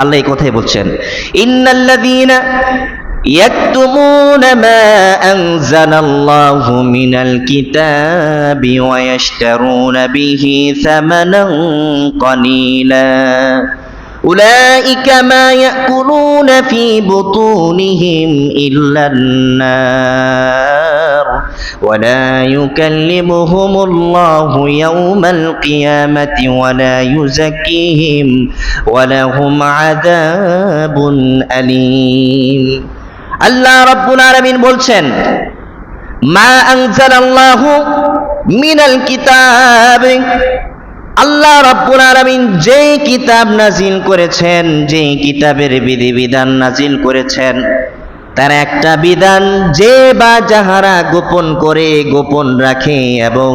আল্লাহ এই কথাই বলছেন ইন্নাল্লাযীনা يكتمون ما أنزل الله من الكتاب ويشترون به ثمنا قليلا أولئك ما يأكلون في بطونهم إلا النار ولا يكلمهم الله يوم القيامة ولا يزكيهم ولهم عذاب أليم আল্লাহ রব্বুল আলামিন বলছেন মা আনজালাল্লাহু মিনাল কিতাব আল্লাহ রাব্বুল আলামিন যে কিতাব নাজিল করেছেন যে কিতাবের বিধিবিধান নাজিল করেছেন, তার একটা বিধান, যে বা যাহারা গোপন করে, গোপন রাখে এবং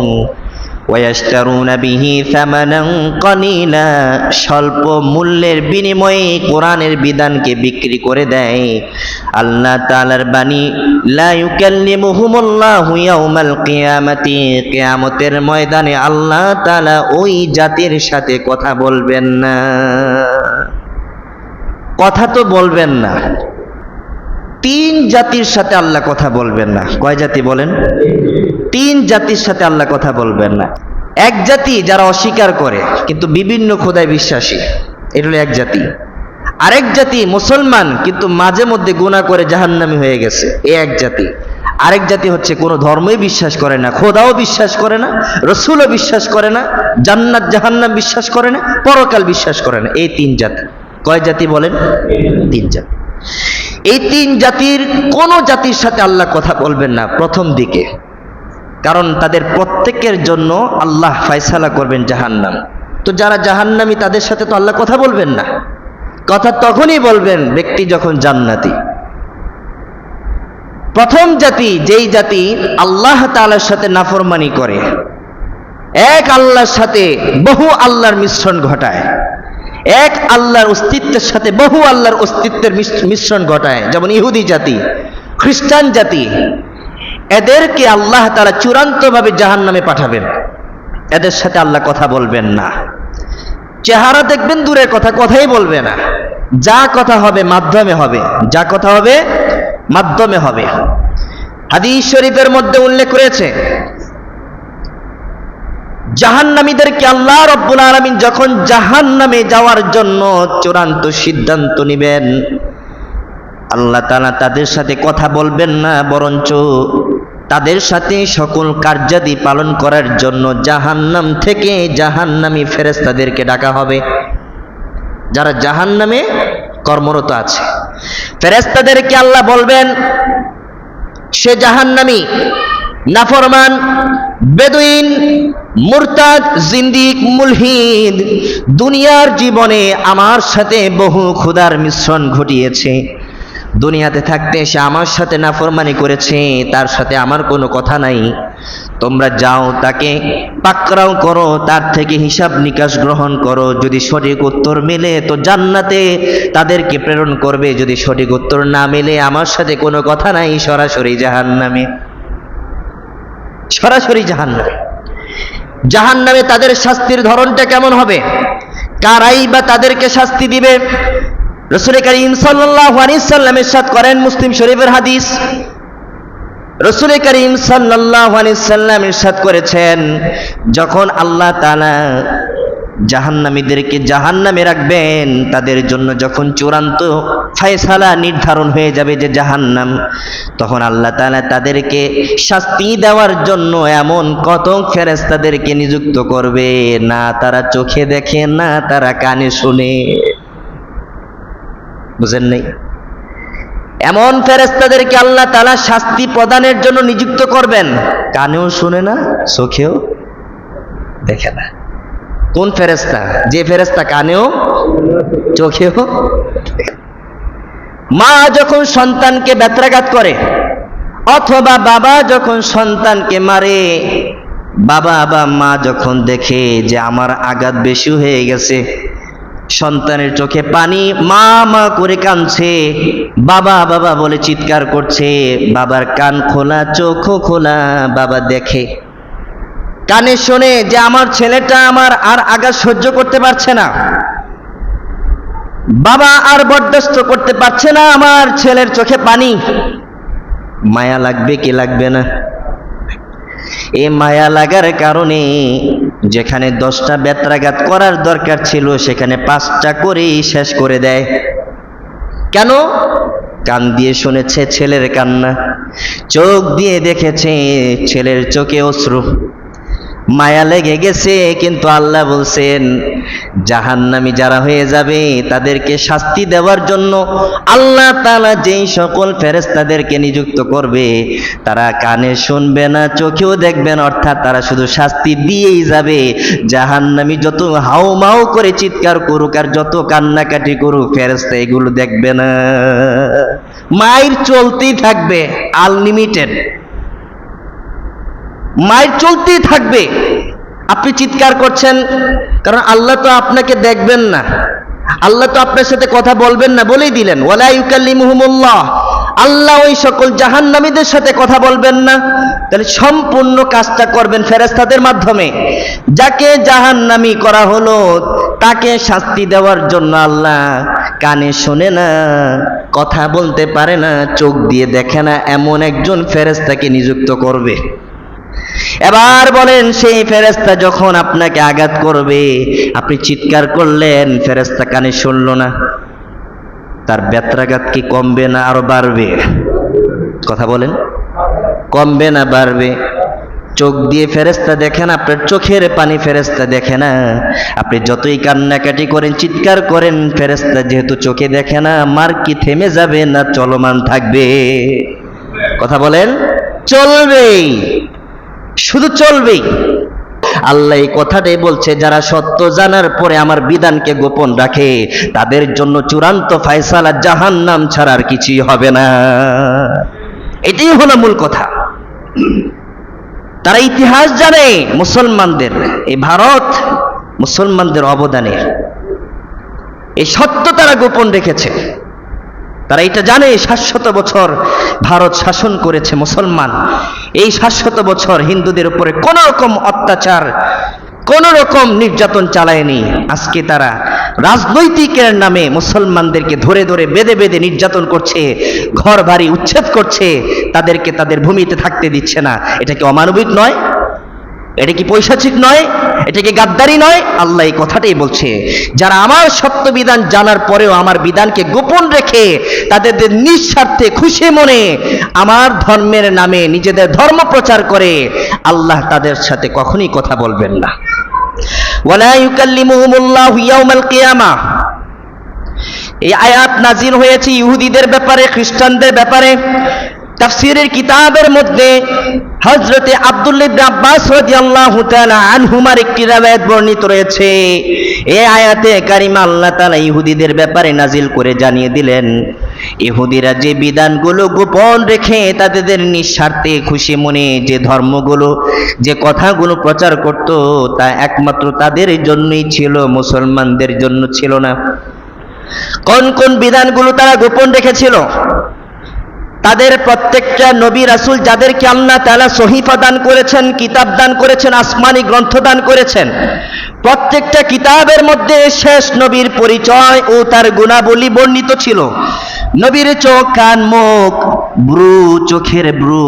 ওয়াস্তারুনা বিহি সামানান কলিলা স্বল্প মূল্যের বিনিময়ে কোরআনের বিধানকে বিক্রি করে দেয়। আল্লাহ তাআলার বাণী, লা ইউকাল্লিমুহুমুল্লাহু ইয়াউমাল কিয়ামাতি কিয়ামতের ময়দানে আল্লাহ তাআলা ওই জাতির সাথে কথা বলবেন না। কথা তো বলবেন না। তিন জাতির সাথে আল্লাহ কথা বলবেন না। কয় জাতি বলেন? তিন জাতির সাথে আল্লাহ কথা বলবেন না। এক জাতি যারা অস্বীকার করে, কিন্তু বিভিন্ন খোদায় বিশ্বাসী। এটা হলো এক জাতি। আরেক জাতি মুসলমান, কিন্তু মাঝে মধ্যে গুণা করে জাহান্নামি হয়ে গেছে। এ এক জাতি। আরেক জাতি হচ্ছে কোনো ধর্মই বিশ্বাস করে না, খোদাও বিশ্বাস করে না, রসুলও বিশ্বাস করে না, জান্নাত, জাহান্নাম বিশ্বাস করে না, পরকাল বিশ্বাস করে না। এই তিন জাতি। কয় জাতি বলেন? তিন জাতি। এই তিন জাতির কোন জাতির সাথে আল্লাহ কথা বলবেন না, প্রথম দিকে। কারণ তাদের প্রত্যেকের জন্য আল্লাহ ফায়সালা করবেন জাহান্নাম। তো যারা জাহান্নামি, তাদের সাথে তো আল্লাহ কথা বলবেন না। কথা তখনই বলবেন ব্যক্তি যখন জান্নাতি। প্রথম জাতি, যেই জাতি আল্লাহ তালার সাথে নাফরমানি করে, এক আল্লাহর সাথে বহু আল্লাহর মিশ্রণ ঘটায়। এক আল্লাহর অস্তিত্বের সাথে বহু আল্লাহর অস্তিত্বের মিশ্রণ ঘটায়। যেমন ইহুদি জাতি, খ্রিস্টান জাতি, এদেরকে আল্লাহ তারা চূড়ান্তভাবে জাহান নামে পাঠাবেন। এদের সাথে আল্লাহ কথা বলবেন না। চেহারা দেখবেন, দূরের কথা কথাই বলবে না। যা কথা হবে মাধ্যমে হবে। যা কথা হবে মাধ্যমে হবে। হাদিস শরীফের মধ্যে উল্লেখ করেছে জাহান্নামীদেরকে আল্লাহ রব্বুল আলমিন যখন জাহান্নামে যাওয়ার জন্য চূড়ান্ত সিদ্ধান্ত নেবেন, আল্লাহ তাআলা তাদের সাথে কথা বলবেন না, বরঞ্চ তাদের সাথে সকল কার্যাদি পালন করার জন্য জাহান্নাম থেকে জাহান্নামী ফেরেশতাদেরকে ডাকা হবে। যারা জাহান্নামে কর্মরত আছে, ফেরেশতাদেরকে আল্লাহ বলবেন, সে জাহান্নামী, নাফরমান, বেদুইন মুরতাদ, জিন্দিক, মুলহিদ, দুনিয়ার জীবনে আমার সাথে বহু ক্ষুধার মিশ্রণ ঘটিয়েছে। দুনিয়াতে থাকতে সে আমার সাথে নাফরমানি করেছে, তার সাথে আমার কোনো কথা নাই। তোমরা যাও তাকে পাকড়াও করো, তার থেকে হিসাব নিকাশ গ্রহণ করো। যদি সঠিক উত্তর মেলে তো জান্নাতে তাদেরকে প্রেরণ করবে। যদি সঠিক উত্তর না মেলে আমার সাথে কোনো কথা নাই, সরাসরি জাহান্নামে। সরাসরি জাহান্নামে। জাহান্নামে তাদের শাস্তির ধরনটা কেমন হবে? কারাই বা তাদেরকে শাস্তি দিবে? রসুল করিম সাল্লাল্লাহু আলাইহি সাল্লাম ইরশাদ করেন মুসলিম শরীফের হাদিস। রসুল করিম সাল্লাহ আলাইহি সাল্লাম ইরশাদ করেছেন, যখন আল্লাহ তাআলা জাহান্নামীদেরকে জাহান্নামে রাখবেন, তাদের জন্য যখন চূড়ান্ত ফায়সালা নির্ধারণ হয়ে যাবে যে জাহান্নাম, তখন আল্লাহ তাআলা তাদেরকে শাস্তি দেওয়ার জন্য এমন কত ফেরেশতাদেরকে নিযুক্ত করবে, না তারা চোখে দেখে, না তারা কানে শুনে। বুঝেন নাই? এমন ফেরেশতাদেরকে আল্লাহ তালা শাস্তি প্রদানের জন্য নিযুক্ত করবেন, কানেও শুনে না, চোখেও দেখে না। কোন ফেরেস্তা যে ফেরেস্তা কানেও, চোখেও মা যখন সন্তানকে ব্যত্রাঘাত করে, অথবা বাবা যখন সন্তানকে মারে, বাবা বা মা যখন দেখে যে আমার আঘাত বেশি হয়ে গেছে, সন্তানের চোখে পানি মা মা করে কাঁদছে, বাবা বাবা বলে চিৎকার করছে, বাবার কান খোলা, চোখও খোলা, বাবা দেখে। কানে শোনে যে আমার ছেলেটা আমার আর আঘাত সহ্য করতে পারছে না। বাবা আর বরদাস্ত করতে পারছে না আমার ছেলের চোখে পানি। মায়া লাগবে কি লাগবে না? এ মায়া লাগার কারণে যেখানে দশটা বেত্রাঘাত করার দরকার ছিল, সেখানে পাঁচটা করেই শেষ করে দেয়। কেন? কান দিয়ে শুনেছে ছেলের কান্না, চোখ দিয়ে দেখেছে ছেলের চোখে অশ্রু। মায়া লেগে গেছে, কিন্তু আল্লাহ বলছেন, জাহান্নামি যারা হয়ে যাবে, তাদেরকে শাস্তি দেওয়ার জন্য আল্লাহ তালা যেই সকল ফেরেশতাদেরকে নিযুক্ত করবে, তারা কানে শুনবে না, চোখেও দেখবেন অর্থাৎ তারা শুধু শাস্তি দিয়েই যাবে। জাহান্নামি যত হাউ মাউ করে চিৎকার করুক আর যত কান্নাকাটি করুক, ফেরেশতা এগুলো দেখবে না। মায়ের চলতেই থাকবে, আনলিমিটেড। মায়ের চলতেই থাকবে। আপনি চিৎকার করছেন, কারণ আল্লাহ তো আপনাকে দেখবেন না। আল্লাহ তো আপনার সাথে কথা বলবেন না, বলেই দিলেন আল্লাহ ওই সকল জাহান্নামীদের সাথে কথা বলবেন না। তাহলে সম্পূর্ণ কাজটা করবেন ফেরেস্তাদের মাধ্যমে। যাকে জাহান্নামী করা হলো, তাকে শাস্তি দেওয়ার জন্য আল্লাহ কানে শোনে না, কথা বলতে পারে না, চোখ দিয়ে দেখে না, এমন একজন ফেরেস্তাকে নিযুক্ত করবে। এবার বলেন, সেই ফেরেস্তা যখন আপনাকে আঘাত করবে, আপনি চিৎকার করলেন ফেরেস্তা কানে শুনল না। তার ব্যত্রাঘাত কি কমবে না আরও বাড়বে? কথা বলেন। কমবে না বাড়বে। চোখ দিয়ে ফেরেস্তা দেখেন, আপনার চোখের পানি ফেরেস্তা দেখে না। আপনি যতই কান্নাকাটি করেন, চিৎকার করেন ফেরেস্তা যেহেতু চোখে দেখে না, মার কি থেমে যাবে না, চলমান থাকবে? কথা বলেন। চলবেই। শুধু চলবেই। আল্লাহ এই কথাটাই বলছে, যারা সত্য জানার পরে আমার বিধানকে গোপন রাখে, তাদের জন্য চূড়ান্ত ফায়সালা জাহান নাম ছাড়ার কিছুই হবে না। এটাই হলো মূল কথা। তারা ইতিহাস জানে মুসলমানদের, এই ভারত মুসলমানদের অবদানের। এই সত্য তারা গোপন রেখেছে। তারা এটা জানে, শাশ্বত বছর ভারত শাসন করেছে মুসলমান। এই শাশ্বত বছর হিন্দুদের উপরে কোন রকম অত্যাচার, কোন রকম নির্যাতন চালায়নি। আজকে তারা রাজনৈতিকের নামে মুসলমানদেরকে ধরে ধরে বেঁধে বেঁধে নির্যাতন করছে ঘর বাড়ি উচ্ছেদ করছে, তাদেরকে তাদের ভূমিতে থাকতে দিচ্ছে না। এটা কি অমানবিক নয়? এটা কি পৈশাচিক নয়? এটা কি গাদ্দারি নয়? আল্লাহ এই কথাটাই বলছে। যারা আমার সত্য বিধান জানার পরেও আমার বিধানকে গোপন রেখে তাদের নিঃস্বার্থে খুশি মনে আমার ধর্মের নামে নিজেদের ধর্ম প্রচার করে, আল্লাহ তাদের সাথে কখনই কথা বলবেন না। এই আয়াত নাজির হয়েছে ইহুদিদের ব্যাপারে, খ্রিস্টানদের ব্যাপারে। তাফসিরের কিতাবের মধ্যে হজরতে আব্দুল্লাহ ইবনে আব্বাস রাদিয়াল্লাহু তাআলা আনহুমার একটি রাওয়ায়াত বর্ণিত রয়েছে। এই আয়াতে কারিমা আল্লাহ তাআলা ইহুদিদের ব্যাপারে নাজিল করে জানিয়ে দিলেন, ইহুদিরা যে বিধানগুলো গোপন রেখে তাদের নিঃস্বার্থে খুশি মনে যে ধর্মগুলো, যে কথাগুলো প্রচার করত, তা একমাত্র তাদের জন্যই ছিল, মুসলমানদের জন্য ছিল না। কোন কোন বিধানগুলো তারা গোপন রেখেছিল? তাদের প্রত্যেকটা নবী রাসুল যাদেরকে আল্লাহ তালা সহিফা দান করেছেন, কিতাব দান করেছেন, আসমানি গ্রন্থ দান করেছেন, প্রত্যেকটা কিতাবের মধ্যে শেষ নবীর পরিচয় ও তার গুণাবলী বর্ণিত ছিল। নবীর চোখ, কান, মুখ ব্রু চোখের ব্রু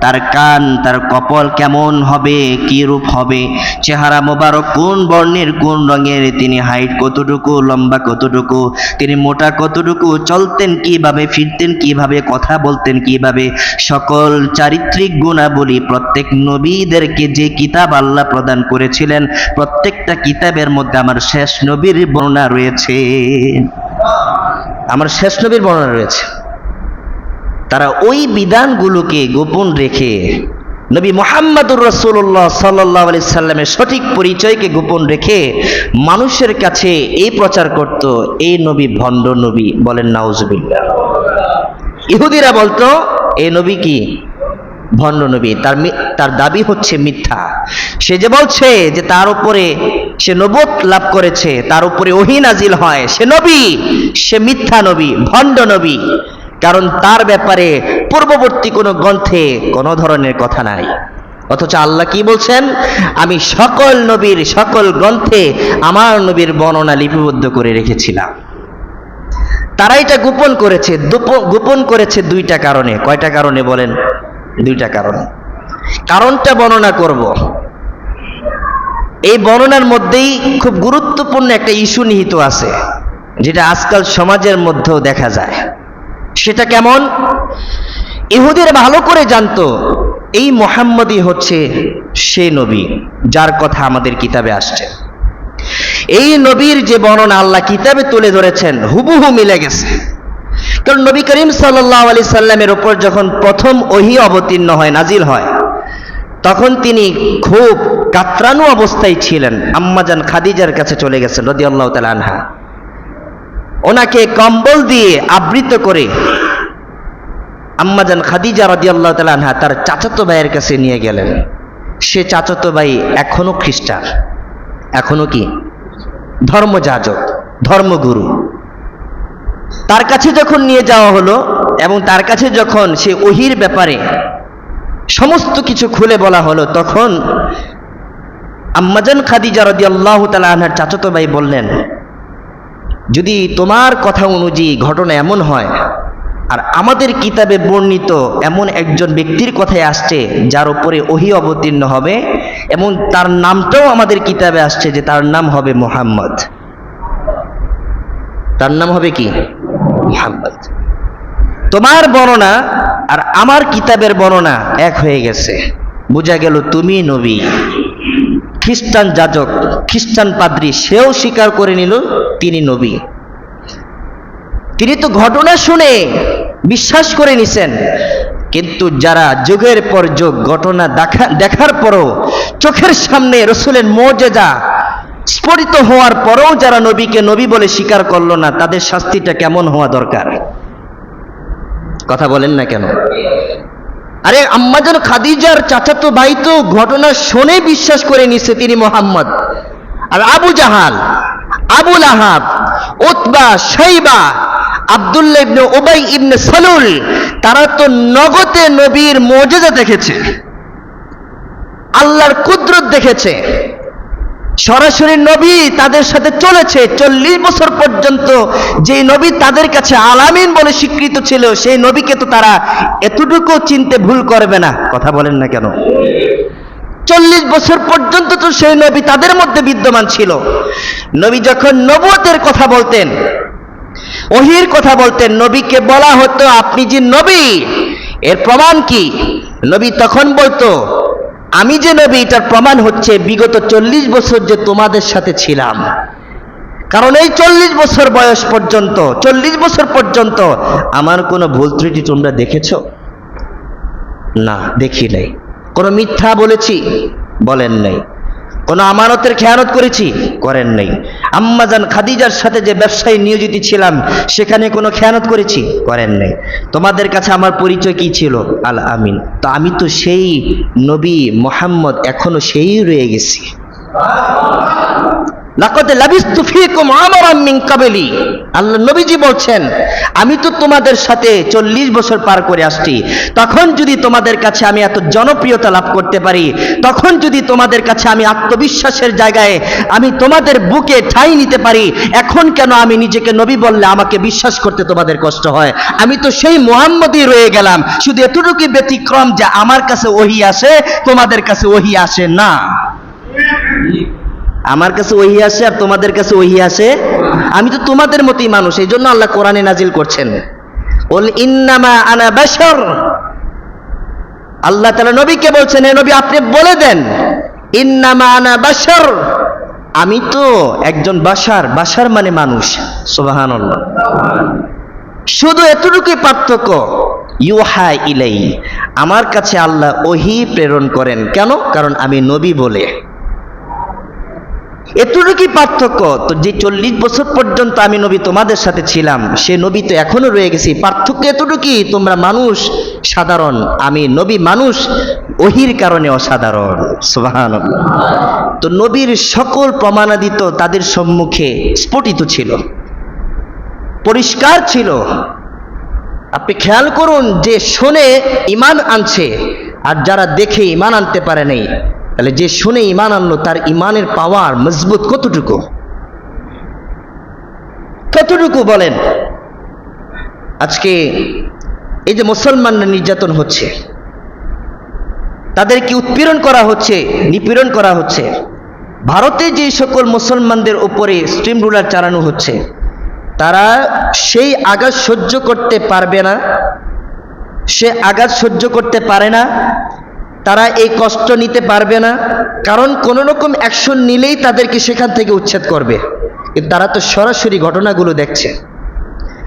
তার কান, তার কপল কেমন হবে, কি রূপ হবে, চেহারা মোবারক কোন বর্ণের, কোন রঙের, তিনি হাইট কতটুকু, লম্বা কতটুকু, তিনি মোটা কতটুকু, চলতেন কীভাবে, ফিরতেন কীভাবে, কথা বলতেন কীভাবে, সকল চারিত্রিক গুণাবলী প্রত্যেক নবীদেরকে যে কিতাব আল্লাহ প্রদান করেছিলেন, প্রত্যেকটা কিতাবের মধ্যে আমার শেষ নবীর বর্ণনা রয়েছে। আমার শেষ নবীর বর্ণনা রয়েছে। তারা ওই বিধানগুলোকে গোপন রেখে নবী মোহাম্মদুর রসুল্লাহ সাল্লাহ আলি সাল্লামের সঠিক পরিচয়কে গোপন রেখে মানুষের কাছে এই প্রচার করত এই নবী ভণ্ড নবী বলেন নাউজবিল্লা ইহুদিরা বলতো এই নবী কি? ভণ্ড নবী। তার তার দাবি হচ্ছে মিথ্যা। সে যে বলছে যে তার উপরে সে নবত লাভ করেছে, তার উপরে ওহি নাজিল হয়। সে নবী, সে মিথ্যা নবী, ভণ্ড নবী। কারণ তার ব্যাপারে পূর্ববর্তী কোনো গ্রন্থে কোনো ধরনের কথা নাই। অথচ আল্লাহ কি বলছেন? আমি সকল নবীর সকল গ্রন্থে আমার নবীর বর্ণনা লিপিবদ্ধ করে রেখেছিলাম। তারা এটা গোপন করেছে গোপন করেছে দুইটা কারণে। কয়টা কারণে বলেন? দুইটা কারণে। কারণটা বর্ণনা করব। এই বর্ণনার মধ্যেই খুব গুরুত্বপূর্ণ একটা ইস্যু নিহিত আছে, যেটা আজকাল সমাজের মধ্যেও দেখা যায়। সেটা কেমন? ইহুদের ভালো করে জানতো, এই মোহাম্মদই হচ্ছে সে নবী, যার কথা আমাদের কিতাবে আসছে। এই নবীর যে বর্ণনা আল্লাহ কিতাবে তুলে ধরেছেন, হুবহু মিলে গেছে। কারণ নবী করিম সাল্লাহ আলি সাল্লামের ওপর যখন প্রথম ওহি অবতীর্ণ হয়, নাজিল হয়, তখন তিনি খুব কাতরানু অবস্থায় ছিলেন। আম্মাজান খাদিজার কাছে চলে গেছেন রদি আল্লাহ আনহা। ওনাকে কম্বল দিয়ে আবৃত করে আম্মাজান খাদিজা রদি আল্লাহ আনহা তার চাচাতো ভাইয়ের কাছে নিয়ে গেলেন। সে চাচাতো ভাই এখনও খ্রিস্টান, এখনও কি? ধর্মযাজক, ধর্মগুরু। তার কাছে যখন নিয়ে যাওয়া হলো এবং তার কাছে যখন সে ওহির ব্যাপারে সমস্ত কিছু খুলে বলা হলো, তখন আম্মাজান খাদিজা রদি আল্লাহ তালা আনহার চাচাতো ভাই বললেন, যদি তোমার কথা অনুযায়ী ঘটনা এমন হয়, আর আমাদের কিতাবে বর্ণিত এমন একজন ব্যক্তির কথায় আসছে, যার উপরে ওহি অবতীর্ণ হবে, এবং তার নামটাও আমাদের কিতাবে আসছে যে তার নাম হবে মোহাম্মদ। তার নাম হবে কি? মোহাম্মদ। তোমার বর্ণনা আর আমার কিতাবের বর্ণনা এক হয়ে গেছে। বোঝা গেল তুমি নবী। খ্রিস্টান যাজক, খ্রিস্টান পাদ্রী, সেও স্বীকার করে নিল তিনি নবী। তিনি তো ঘটনা শুনে বিশ্বাস করে নিছেন। কিন্তু যারা যুগের পর যুগ ঘটনা দেখা, দেখার পরও চোখের সামনে রসুলের মর্যাদা স্ফোটিত হওয়ার পরেও যারা নবীকে নবী বলে স্বীকার করল না, তাদের শাস্তিটা কেমন হওয়া দরকার? কথা বলেন না কেন? আরে আম্মাজান খাদিজার চাচাতো ভাই তো ঘটনা শুনে বিশ্বাস করে নিছে তিনি মোহাম্মদ। আর আবু জাহাল আবুল আহাব উতবা সাইবা আবদুল্লা ইবনে ওবাই ইবনে সালুল, তারা তো নগদে নবীর মর্যাদা দেখেছে, আল্লাহর কুদরত দেখেছে। সরাসরি নবী তাদের সাথে চলেছে। চল্লিশ বছর পর্যন্ত যে নবী তাদের কাছে আলামিন বলে স্বীকৃত ছিল, সেই নবীকে তো তারা এতটুকু চিনতে ভুল করবে না। কথা বলেন না কেন? চল্লিশ বছর পর্যন্ত তো সেই নবী তাদের মধ্যে বিদ্যমান ছিল। নবী যখন নবতের কথা বলতেন, ওহির কথা বলতেন, নবীকে বলা হতো, আপনি যে নবী, এর প্রমাণ কি? নবী তখন বলতো আমি যে নবী, এটার প্রমাণ হচ্ছে বিগত চল্লিশ বছর যে তোমাদের সাথে ছিলাম। কারণ এই চল্লিশ বছর বয়স পর্যন্ত, চল্লিশ বছর পর্যন্ত আমার কোনো ভুল ত্রুটি তোমরা দেখেছ? না, দেখি নাই। কোনো মিথ্যা বলেছি? বলেন নাই। কোনো আমানতের খেয়ানত করেছি? করেন নাই। আম্মাজান খাদিজার সাথে যে ব্যবসায়ী নিয়োজিত ছিলাম, সেখানে কোনো খেয়ানত করেছি? করেন নাই। তোমাদের কাছে আমার পরিচয় কি ছিল? আল আমিন। তো আমি তো সেই নবী মোহাম্মদ এখনও সেই রয়ে গেছি। ফিকুম আল্লাহ নবীজি বলছেন, আমি তো তোমাদের সাথে চল্লিশ বছর পার করে আসছি। তখন যদি তোমাদের কাছে আমি এত জনপ্রিয়তা লাভ করতে পারি, তখন যদি তোমাদের কাছে আমি আত্মবিশ্বাসের জায়গায় আমি তোমাদের বুকে ঠাঁই নিতে পারি, এখন কেন আমি নিজেকে নবী বললে আমাকে বিশ্বাস করতে তোমাদের কষ্ট হয়? আমি তো সেই মোহাম্মদই রয়ে গেলাম। শুধু এতটুকু ব্যতিক্রম যে আমার কাছে ওহি আসে, তোমাদের কাছে ওহি আসে না। আমার কাছে ওহি আসে আর তোমাদের কাছে ওহি আসে। আমি তো তোমাদের মতোই মানুষ, এই জন্য আল্লাহ কোরআনে নাজিল করছেন। আল্লাহ তাআলা নবীকে বলছেন, হে নবী, আপনি বলে দেন, ইন্নামা আনা বাশার। আমি তো একজন বাসার বাসার মানে মানুষ, সুবহানাল্লাহ। শুধু এতটুকুই পার্থক্য, ইউহা ইলাই আমার কাছে আল্লাহ ওহি প্রেরণ করেন। কেন? কারণ আমি নবী বলে। এতটুকুই পার্থক্য? তো যে চল্লিশ বছর পর্যন্ত আমি নবী তোমাদের সাথে ছিলাম, সে নবী তো এখনও রয়ে গেছি। পার্থক্য এতটুকুই, তোমরা মানুষ সাধারণ। আমি নবী মানুষ ওহির কারণে অসাধারণ। সুবাহান তো নবীর সকল প্রমাণাদি তো তাদের সম্মুখে স্ফুটিত ছিল। পরিষ্কার ছিল। আপনি খেয়াল করুন যে শোনে ইমান আনছে, আর যারা দেখে ইমান আনতে পারে নাই তাহলে যে শুনে ইমান আনলো, তার ইমানের পাওয়ার মজবুত কতটুকু? কতটুকু বলেন? আজকে এই যে মুসলমানরা নির্যাতন হচ্ছে, তাদেরকে উৎপীড়ন করা হচ্ছে, নিপীড়ন করা হচ্ছে, ভারতে যে সকল মুসলমানদের উপরে স্ট্রিম রুলার চালানো হচ্ছে, তারা সেই আঘাত সহ্য করতে পারবে না, সে আঘাত সহ্য করতে পারে না তারা এই কষ্ট নিতে পারবে না। কারণ কোনো রকম অ্যাকশন নিলেই তাদেরকে সেখান থেকে উচ্ছেদ করবে। কিন্তু তারা তো সরাসরি ঘটনাগুলো দেখছে।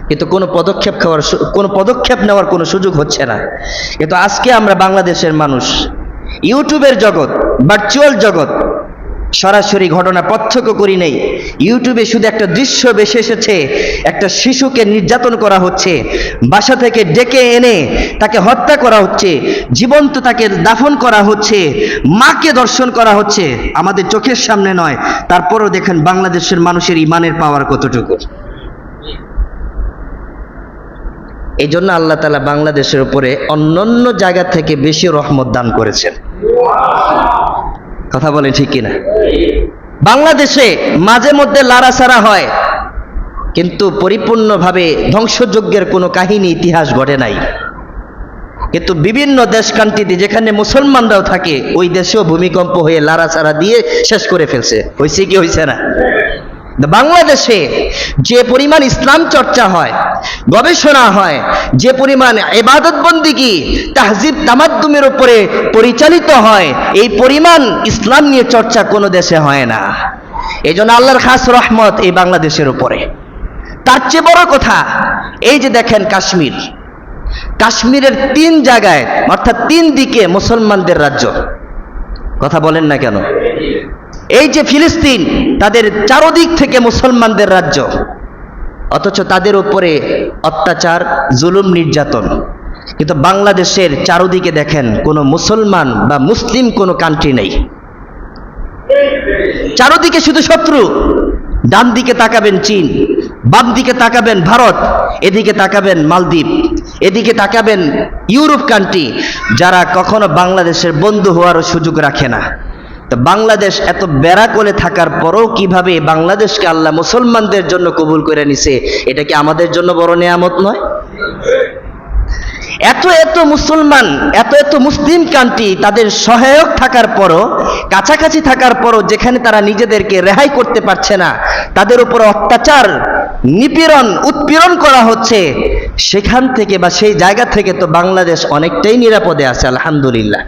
কিন্তু কোনো পদক্ষেপ খাওয়ার কোনো পদক্ষেপ নেওয়ার কোনো সুযোগ হচ্ছে না। কিন্তু আজকে আমরা বাংলাদেশের মানুষ। ইউটিউবের জগৎ ভার্চুয়াল জগৎ সরাসরি ঘটনা প্রত্যক্ষ করি নেই। ইউটিউবে শুধু একটা দৃশ্য বেশি এসেছে, একটা শিশুকে নির্যাতন করা হচ্ছে, বাসা থেকে ডেকে এনে তাকে হত্যা করা হচ্ছে, জীবন্ত তাকে দাফন করা হচ্ছে, মাকে দর্শন করা হচ্ছে, আমাদের চোখের সামনে নয়, তারপরও দেখেন বাংলাদেশের মানুষের ইমানের পাওয়ার কতটুকু। এই জন্য আল্লাহ তালা বাংলাদেশের উপরে অন্যান্য জায়গা থেকে বেশি রহমত দান করেছেন। কথা বলেন ঠিক কিনা? বাংলাদেশে মাঝে মধ্যে লাড়াছাড়া হয়, কিন্তু পরিপূর্ণভাবে ধ্বংসযজ্ঞের কোনো কাহিনী ইতিহাস ঘটে নাই। কিন্তু বিভিন্ন দেশ কান্ট্রিতে যেখানে মুসলমানরাও থাকে, ওই দেশেও ভূমিকম্প হয়ে লাড়াছাড়া দিয়ে শেষ করে ফেলছে। হয়েছে কি হয়েছে না? বাংলাদেশে যে পরিমাণ ইসলাম চর্চা হয়, গবেষণা হয়, যে পরিমাণ এবাদত বন্দিগি তাহজিব তামাদ্দুমের উপরে পরিচালিত হয়, এই পরিমাণ ইসলাম নিয়ে চর্চা কোনো দেশে হয় না। এই জন্য আল্লাহর খাস রহমত এই বাংলাদেশের উপরে। তার চেয়ে বড় কথা, এই যে দেখেন কাশ্মীর। কাশ্মীরের তিন জায়গায়, অর্থাৎ তিন দিকে মুসলমানদের রাজ্য। কথা বলেন না কেন? এই যে ফিলিস্তিন, তাদের চারোদিক থেকে মুসলমানদের রাজ্য। অথচ তাদের উপরে অত্যাচার, জুলুম, নির্যাতন। কিন্তু বাংলাদেশের চারোদিকে দেখেন, কোনো মুসলমান বা মুসলিম কোনো কান্ট্রি নেই। চারোদিকে শুধু শত্রু। ডান দিকে তাকাবেন চীন, বাম দিকে তাকাবেন ভারত, এদিকে তাকাবেন মালদ্বীপ, এদিকে তাকাবেন ইউরোপ কান্ট্রি যারা কখনো বাংলাদেশের বন্ধু হওয়ারও সুযোগ রাখে না। তো বাংলাদেশ এত বেড়া করে থাকার পরও কীভাবে বাংলাদেশকে আল্লাহ মুসলমানদের জন্য কবুল করে নিছে, এটা কি আমাদের জন্য বড় নেয়ামত নয়? এত এত মুসলমান, এত এত মুসলিম কান্ট্রি তাদের সহায়ক থাকার পরও, কাছাকাছি থাকার পরও যেখানে তারা নিজেদেরকে রেহাই করতে পারছে না, তাদের উপর অত্যাচার, নিপীড়ন, উৎপীড়ন করা হচ্ছে, সেখান থেকে বা সেই জায়গা থেকে তো বাংলাদেশ অনেকটাই নিরাপদে আছে, আলহামদুলিল্লাহ।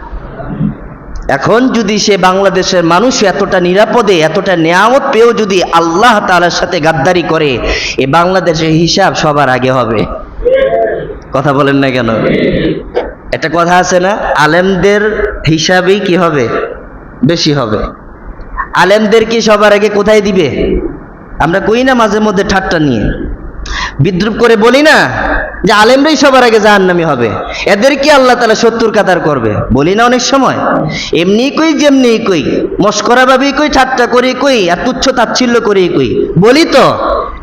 এখন যদি সে বাংলাদেশের মানুষ এতটা নিরাপদে, এতটা নেয়ামত পেয়েও যদি আল্লাহ তাআলার সাথে গাদ্দারি করে, এ বাংলাদেশের হিসাব সবার আগে হবে। কথা বলেন না কেন? একটা কথা আছে না? আলেমদের হিসাবেই কি হবে? বেশি হবে। আলেমদের কি সবার আগে কোথায় দিবে? আমরা কই না মাঝে মধ্যে ঠাট্টা নিয়ে? বিদ্রুপ করে বলি না? যে আলেমরাই সবার আগে জাহান্নামি হবে। এদের কি আল্লাহ তালা সত্তর কাতার করবে? বলি না অনেক সময়। এমনি কই, যেমনি কই, মস্করা ভাবি কই, ঠাট্টা করি কই, আর তুচ্ছ তাচ্ছিল্য করি কই। বলি তো,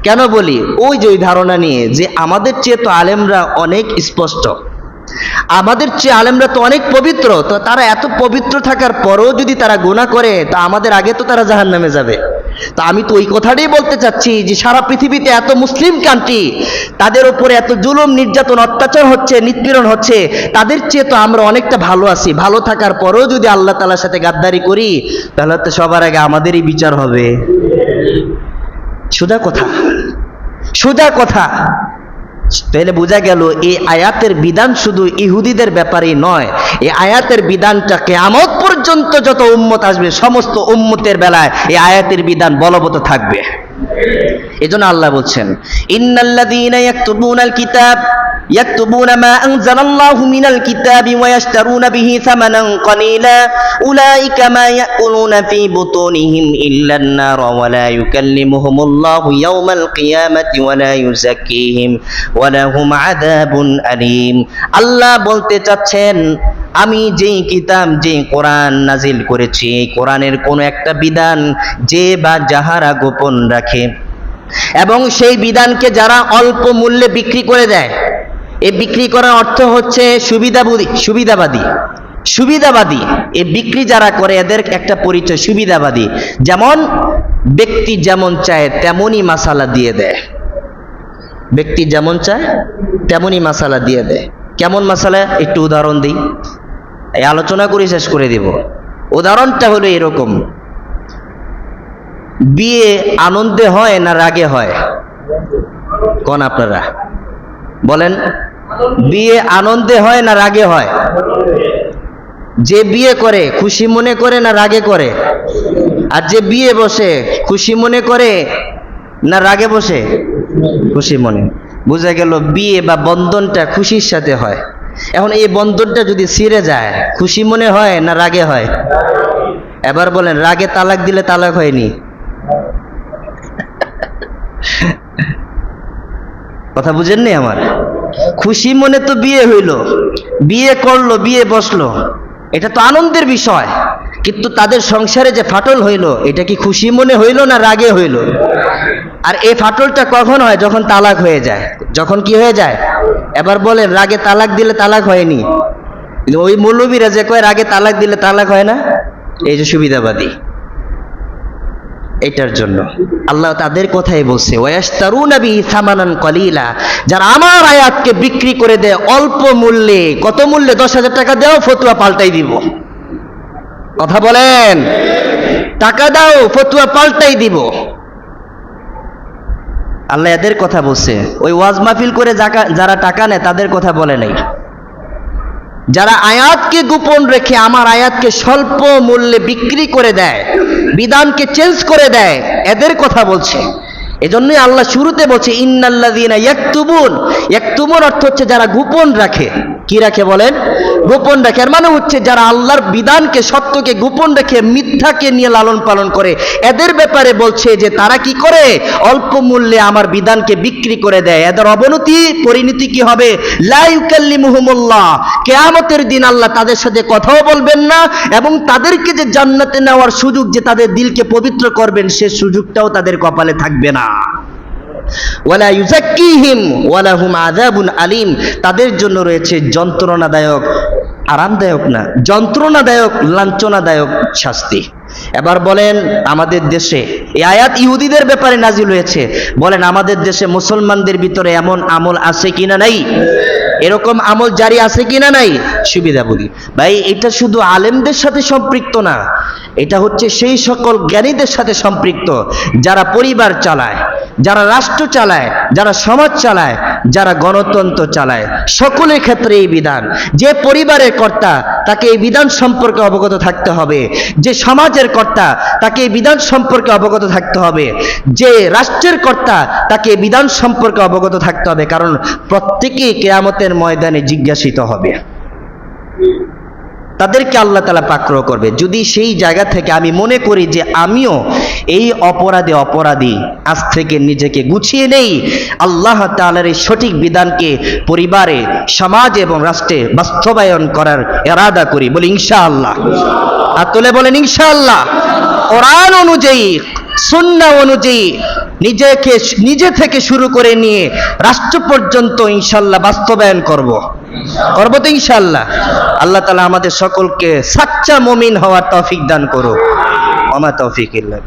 কেন বলি? ওই যে ওই ধারণা নিয়ে যে আমাদের চেয়ে তো আলেমরা অনেক স্পষ্ট। আমাদের চেয়ে আলেমরা তো অনেক পবিত্র, তো তারা এত পবিত্র থাকার পরও যদি তারা গুণা করে, তা আমাদের আগে তো তারা জাহান নামে যাবে। তো আমি তো ওই কথাটাই বলতে চাচ্ছি যে সারা পৃথিবীতে এত মুসলিম কান্ট্রি তাদের উপরে এত জুলুম, নির্যাতন, অত্যাচার হচ্ছে, নিপীড়ন হচ্ছে, তাদের চেয়ে তো আমরা অনেকটা ভালো আছি। ভালো থাকার পরেও যদি আল্লাহ তালার সাথে গাদ্দারি করি, তাহলে তো সবার আগে আমাদেরই বিচার হবে। সুদা কথা। সুদা কথা। তাহলে বোঝা গেল, এই আয়াতের বিধান শুধু ইহুদিদের ব্যাপারেই নয়, এই আয়াতের বিধানটা কেয়ামত পর্যন্ত যত উম্মত আসবে, সমস্ত উম্মতের বেলায় এই আয়াতের বিধান বলবত থাকবে। এজন্য আল্লাহ বলছেন ইন্নাল্লাযীনা ইয়াকতুবুনাল কিতাব يكتبون ما أنزل الله من الكتاب ويشترون به ثمنا قليلا أولئك ما يأكلون في بطونهم إلا النار ولا يكلمهم الله يوم القيامة ولا يزكيهم ولهم عذاب أليم আল্লাহ বলতে চাচ্ছেন আমি যেই কিতাব যে কোরআন নাজিল করেছি, এই কোরআনের কোনো একটা বিধান যে বা যাহারা গোপন রাখে। এবং সেই বিধানকে যারা অল্প মূল্যে বিক্রি করে দেয়, এ বিক্রি করার অর্থ হচ্ছে সুবিধাবাদী সুবিধাবাদী। সুবিধাবাদী, এ বিক্রি যারা করে, এদের একটা পরিচয় সুবিধাবাদী। যেমন ব্যক্তি যেমন চায়, তেমনই মাসালা দিয়ে দেয়। ব্যক্তি যেমন চায়, তেমনই মাসালা দিয়ে দেয়। কেমন মাসালা? একটু উদাহরণ দিই। এই আলোচনা করে শেষ করে দিব। উদাহরণটা হলো এরকম। বিয়ে আনন্দে হয় না রাগে হয়? কোন আপনারা? বলেন, বিয়ে আনন্দে হয় না রাগে হয়? যে বিয়ে করে, খুশি মনে করে না রাগে করে? আর যে বিয়ে বসে, খুশি মনে করে না রাগে বসে? খুশি মনে। বোঝা গেল, বিয়ে বা বন্ধনটা খুশির সাথে হয়। এখন এই বন্ধনটা যদি ছিঁড়ে যায়, খুশি মনে হয় না রাগে হয়? এবার বলেন, রাগে তালাক দিলে তালাক হয়নি? কথা বুঝেননি আমার? খুশি মনে তো বিয়ে হইল, বিয়ে করল, বিয়ে বসল। এটা তো আনন্দের বিষয়, কিন্তু তাদের সংসারে যে ফাটল হইল, এটা কি খুশি মনে হইল না রাগে হইল? আর এই ফাটলটা কখন হয়? যখন তালাক হয়ে যায়। যখন কি হয়ে যায়? এবার বলেন, রাগে তালাক দিলে তালাক হয়নি। ওই মৌলবীরা যে কয়, রাগে তালাক দিলে তালাক হয় না? এই যে সুবিধাবাদী। এটার জন্য। আল্লাহ তাদের কথাই বলছে সামানান কলিলা যারা আমার আয়াতকে বিক্রি করে দেয় অল্প মূল্যে, কত মূল্যে? দশ হাজার টাকা দাও, ফতুয়া পাল্টাই দিব। কথা বলেন? টাকা দাও, ফতুয়া পাল্টাই দিব। আল্লাহ এদের কথা বলছে। ওই ওয়াজ মাহফিল করে যারা টাকা নেয়, তাদের কথা বলে নাই। যারা আয়াতকে গোপন রেখে আমার আয়াতকে স্বল্প মূল্যে বিক্রি করে দেয়, বিধানকে চেঞ্জ করে দেয়, এদের কথা বলছে। এজন্যই আল্লাহ শুরুতে বলছে, ইন্নাল্লাযীনা ইয়াকতুবুন। ইয়াকতুবুন অর্থ হচ্ছে যারা গোপন রাখে। কি রাখে বলেন? গোপন রাখে, এর মানে হচ্ছে যারা আল্লাহর বিধানকে, সত্যকে গোপন রেখে, মিথ্যাকে নিয়ে লালন পালন করে, এদের ব্যাপারে বলছে যে তারা কি করে? অল্প মূল্যে আমার বিধানকে বিক্রি করে দেয়। এদের অবনতি, পরিণতি কি হবে? লা ইউকাল্লিমুহুমুল্লাহ। কেয়ামতের দিন আল্লাহ তাদের সাথে কথাও বলবেন না এবং তাদেরকে যে জান্নাতে নেওয়ার সুযোগ যে তাদের দিলকে পবিত্র করবেন, সে সুযোগটাও তাদের কপালে থাকবে না। ওয়ালা ইউজাক্কিহিম ওয়ালা হুম আযাবুন আলিম। তাদের জন্য রয়েছে যন্ত্রণাদায়ক আরামদায়ক না, যন্ত্রণাদায়ক, লাঞ্ছনাদায়ক শাস্তি। এবার বলেন, আমাদের দেশে এই আয়াত ইহুদিদের ব্যাপারে নাজিল হয়েছে। বলেন, আমাদের দেশে মুসলমানদের ভিতরে এমন আমল আছে কিনা নাই? এরকম আমল জারি আছে কিনা নাই? সুবিধা বলি। ভাই, এটা শুধু আলেমদের সাথে সম্পৃক্ত না এটা হচ্ছে সেই সকল জ্ঞানীদের সাথে সম্পৃক্ত, যারা পরিবার চালায়, যারা রাষ্ট্র চালায়, যারা সমাজ চালায়, যারা গণতন্ত্র চালায়। সকলের ক্ষেত্রে এই বিধান। যে পরিবারের কর্তা, তাকে এই বিধান সম্পর্কে অবগত থাকতে হবে। যে সমাজের কর্তা, তাকে এই বিধান সম্পর্কে অবগত থাকতে হবে। যে রাষ্ট্রের কর্তা, তাকে এই বিধান সম্পর্কে অবগত থাকতে হবে। কারণ প্রত্যেকেই কেয়ামতের ময়দানে জিজ্ঞাসিত হবে। তাদেরকে আল্লাহ তালা পাক্র করবে। যদি সেই জায়গা থেকে আমি মনে করি যে আমিও এই অপরাধে অপরাধী, আজ থেকে নিজেকে গুছিয়ে নেই, আল্লাহ তালার এই সঠিক বিধানকে পরিবারে, সমাজ এবং রাষ্ট্রে বাস্তবায়ন করার এরাদা করি। বলি ইনশাআল্লাহ। আর তোলে বলেন ইনশাআল্লাহ। কোরআন অনুযায়ী সুন্না অনুযায়ী নিজেকে, নিজে থেকে শুরু করে নিয়ে রাষ্ট্র পর্যন্ত ইনশাল্লাহ বাস্তবায়ন করব। করব তো ইনশাল্লাহ আল্লাহ তালা আমাদের সকলকে সাচ্চা মমিন হওয়ার তৌফিক দান করো আমার তৌফিক ইল্লা